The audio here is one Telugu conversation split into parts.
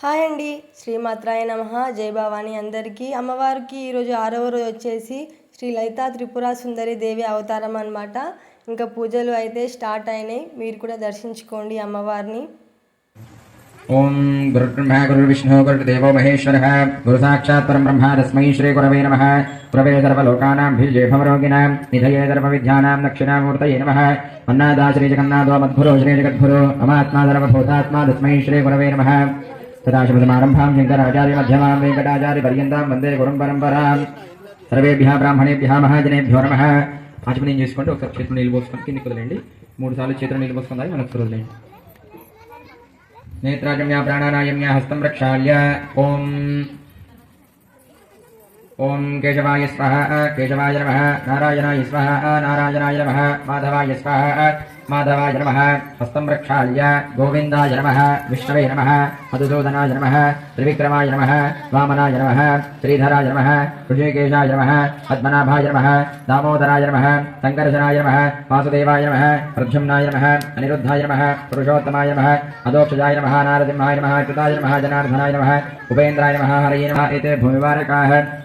హాయ్ అండి. శ్రీమాత్రాయ నమ. జై భవాని అందరికీ. అమ్మవారికి ఈరోజు ఆరవ రోజు వచ్చేసి శ్రీ లలితా త్రిపుర సుందరి దేవి అవతారం అన్నమాట. ఇంకా పూజలు అయితే స్టార్ట్ అయినాయి. మీరు కూడా దర్శించుకోండి అమ్మవారిని. ఓం గురుబ్రహ్మ గురు విష్ణు గురు దేవో మహేశ్వర. గురు సాక్షాత్ పరం బ్రహ్మ తస్మై శ్రీ గురవే నమ. గురవే సర్వలోకానాం భిజే భవరోగిణాం నిధయే సర్వవిద్యానాం దక్షిణామూర్తయే నమ. అన్నాదా శ్రీ జగన్నాథో మద్భురో శ్రీ జగద్భురో అమాత్మా సర్వభూతాత్మా తస్మై శ్రీ గురవే నమ. సదాశివసమారంభాం శంకరాచార్య మధ్యమాం వెంకటాచార్య పర్యంతం వందే గురుం పరంపరాం సర్వేభ్య బ్రాహ్మణేభ్య మహాజనేభ్యో నమ నమః ఏం చేసుకోండి ఒకసారి చేతులు నీళ్ళు పోసుకొని కిందికి వదిలేండి మూడు సార్లు చేతులు నీళ్ళు మనకు వదిలేండి నేత్రాజమ్య ప్రాణానాయమ్య హస్తం ప్రక్షాళ్య ఓం ओम केशवाय स्व केशवाय नम, नारायणाय स्व नारायणाय नम, माधवाय स्वाहा, माधवाय नम हस्तम प्रक्षाल्य गोविंदय नम विश्व नम, मधुसूदनाय नम, त्रिविक्रमाय नम, वामनाय नम, श्रीधराय नम ऋषिकेशाय नम, पद्मनाभाय नम, दामोदराय नम सङ्कर्षणाय नम, वासुदेवाय नम, प्रद्युम्नाय नम, अनिरुद्धाय नम, पुरुषोत्तमाय नम अदोक्षजाय नम नारसिंहाय नम कृताय नम, जनार्दनाय नम, उपेन्द्राय नम, हरये नम, एते भूमिवारकाः।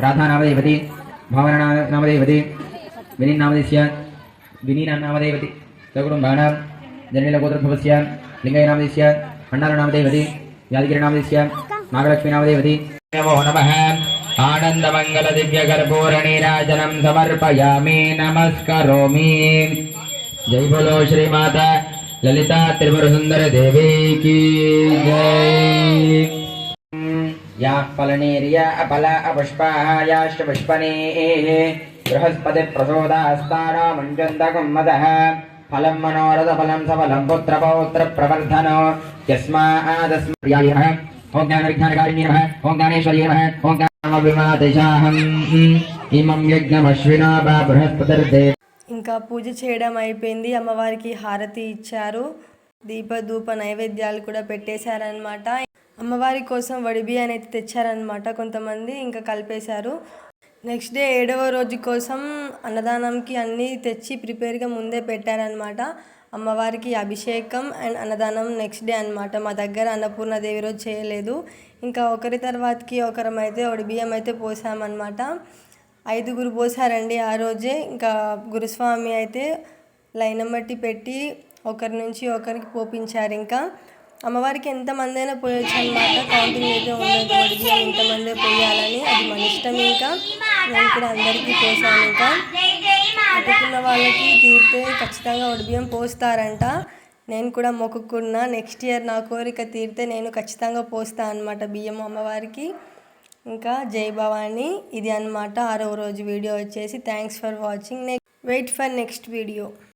राधा नामदेवती भावना नामदेवती विनी नामदेश्य विनीना नामदेवती सकुटुम्बाणां जननीलगोत्रभवस्य लिङ्गयनामदेश्य अण्डालनामदेवती यादगिरिनामदेश्य, नागलक्ष्मीनामदेवती। नमो नमः। राजनम समर्पयामि, नमस्कारोमि। जय बोलो श्री माता ललिता त्रिवर सुंदर देवी की जय। या फलनेर्या अपला अपुष्पाः याश्च पुष्पनेः बृहस्पति प्रचोदास्तारा मञ्जन्तकं मदः फलं मनोरथफलं सफलं पुत्रपौत्रप्रवर्धनो यस्मादस्मर्याय नमः ॐ ज्ञानविज्ञानकारिणी नमः ॐ ज्ञानेश्वर्यै नमः ॐ ज्ञानमभिमादिशाहम् इमं यज्ञमश्विना वा बृहस्पतिर्देव ఇంకా పూజ చేయడం అయిపోయింది అమ్మవారికి హారతి ఇచ్చారు దీపధూప నైవేద్యాలు కూడా పెట్టేశారనమాట అమ్మవారి కోసం వడిబి అనేది తెచ్చారనమాట కొంతమంది ఇంకా కలిపేశారు. నెక్స్ట్ డే ఏడవ రోజు కోసం అన్నదానంకి అన్నీ తెచ్చి ప్రిపేర్గా ముందే పెట్టారనమాట అమ్మవారికి అభిషేకం అండ్ అన్నదానం నెక్స్ట్ డే అనమాట మా దగ్గర అన్నపూర్ణదేవి రోజు చేయలేదు. ఇంకా ఒకరి తర్వాతకి ఒకరం అయితే ఒకటి బియ్యం అయితే పోసామన్నమాట. ఐదుగురు పోసారండి ఆ రోజే. ఇంకా గురుస్వామి అయితే లైన్ పెట్టి ఒకరి నుంచి ఒకరికి పోపించారు ఇంకా. అమ్మవారికి ఎంతమంది అయినా పోయొచ్చు అనమాట కౌంటింగ్ అయితే ఉండదు. ఎంతమంది పోయాలని అది మన ఇష్టం ఇంకా. నేను కూడా అందరికీ పోసాను ఇంకా. అటుకున్న వాళ్ళకి తీరితే ఖచ్చితంగా ఒడిబియ్యం పోస్తారంట. నేను కూడా మొక్కుకున్నా. నెక్స్ట్ ఇయర్ నా కోరిక తీరితే నేను ఖచ్చితంగా పోస్తాను అనమాట బియ్యం అమ్మవారికి. ఇంకా జై భవాని. ఇది అనమాట ఆరవ రోజు వీడియో వచ్చేసి. Thanks for watching. Next wait for next video.